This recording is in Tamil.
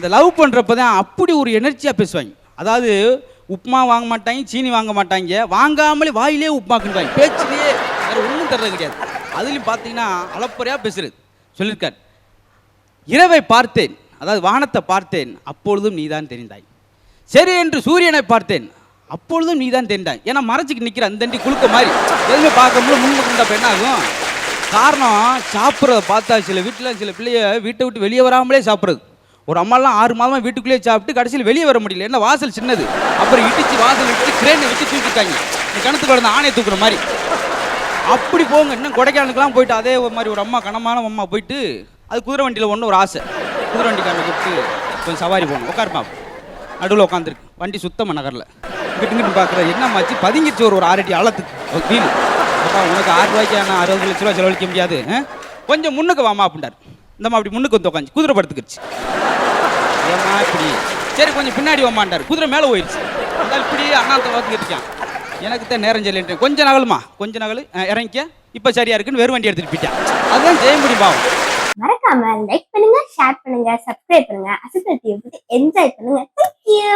இந்த லவ் பண்ணுறப்ப தான் அப்படி ஒரு எனர்ஜியாக பேசுவாங்க. அதாவது உப்புமா வாங்க மாட்டாங்க சீனி வாங்க மாட்டாங்க வாங்காமலே வாயிலே உப்புமாக்குன்றாங்க பேச்சிலேயே வேறு ஒன்றும் தர்றது கிடையாது. அதுலேயும் பார்த்தீங்கன்னா அளப்பறையாக பேசுறது. சொல்லியிருக்கார். இரவை பார்த்தேன் அதாவது வானத்தை பார்த்தேன் அப்பொழுதும் நீதான் தெரிந்தாய். சரி என்று சூரியனை பார்த்தேன் அப்பொழுதும் நீதான் தெரிந்தாய். ஏன்னா மறைச்சிக்கு நிற்கிற அந்த தண்டி குளுக்க மாதிரி. எதுவுமே பார்க்கும்போது முன்னுக்கு இருந்தா என்ன ஆகும்? காரணம் சாப்பிட்றத பார்த்தா சில வீட்டில் சில பிள்ளைய வீட்டை விட்டு வெளியே வராமலே சாப்பிட்றது. ஒரு அம்மாலாம் ஆறு மாதமாக வீட்டுக்குள்ளேயே சாப்பிட்டு கடைசியில் வெளியே வர முடியல. என்ன வாசல் சின்னது. அப்புறம் இடிச்சு வாசல் இடிச்சு கிரேனை வச்சு தூக்கிட்டாங்க. இந்த கிணத்துக்கு கிடந்த ஆணையை தூக்குற மாதிரி. அப்படி போங்க. இன்னும் கொடைக்கானலுக்குலாம் போயிட்டு அதே ஒரு மாதிரி ஒரு அம்மா கனமான அம்மா போயிட்டு அது குதிரை வண்டியில் ஒன்று ஒரு ஆசை. குதிரை வண்டிக்காரனை கூப்பிட்டு கொஞ்சம் சவாரி போகணும். உட்காருப்பா. நடுவில் உட்காந்துருக்கு வண்டி சுத்தமாக நகரில். கிட்டுங்கிட்டு பார்க்குற என்னம்மாச்சு பதுங்கிச்சு ஒரு ஒரு ஆறடி ஆழத்துக்கு. வீல். அப்பா உனக்கு ஆறு ரூபாய்க்கு ஆனால் அறுபது லட்ச ரூபா செலவழிக்க முடியாது. கொஞ்சம் முன்னுக்கு வாமா அப்படின்றார். இந்த அப்படி முன்னுக்கு வந்து உட்காந்து குதிரை படுத்துக்கிடுச்சு ஏமா இப்படி? சரி கொஞ்சம் பின்னாடி வாமாண்டார் குதிரை மேலே போயிடுச்சு அந்தால் இப்படி அண்ணாத்த பார்த்துக்கிட்டு இருக்கான் எனக்கு தான் நேரம் சொல்லிட்டு கொஞ்ச நகலுமா கொஞ்ச நகல் இறங்கிக்க. இப்போ சரியா இருக்குன்னு வெறும் வண்டி எடுத்துட்டு போயிட்டான். அதுதான் ஜெய முடியும் பாவம். மறக்காம லைக் பண்ணுங்க ஷேர் பண்ணுங்க சப்ஸ்கிரைப் பண்ணுங்க. அசத்தல் என்ஜாய் பண்ணுங்க. தேங்க்யூ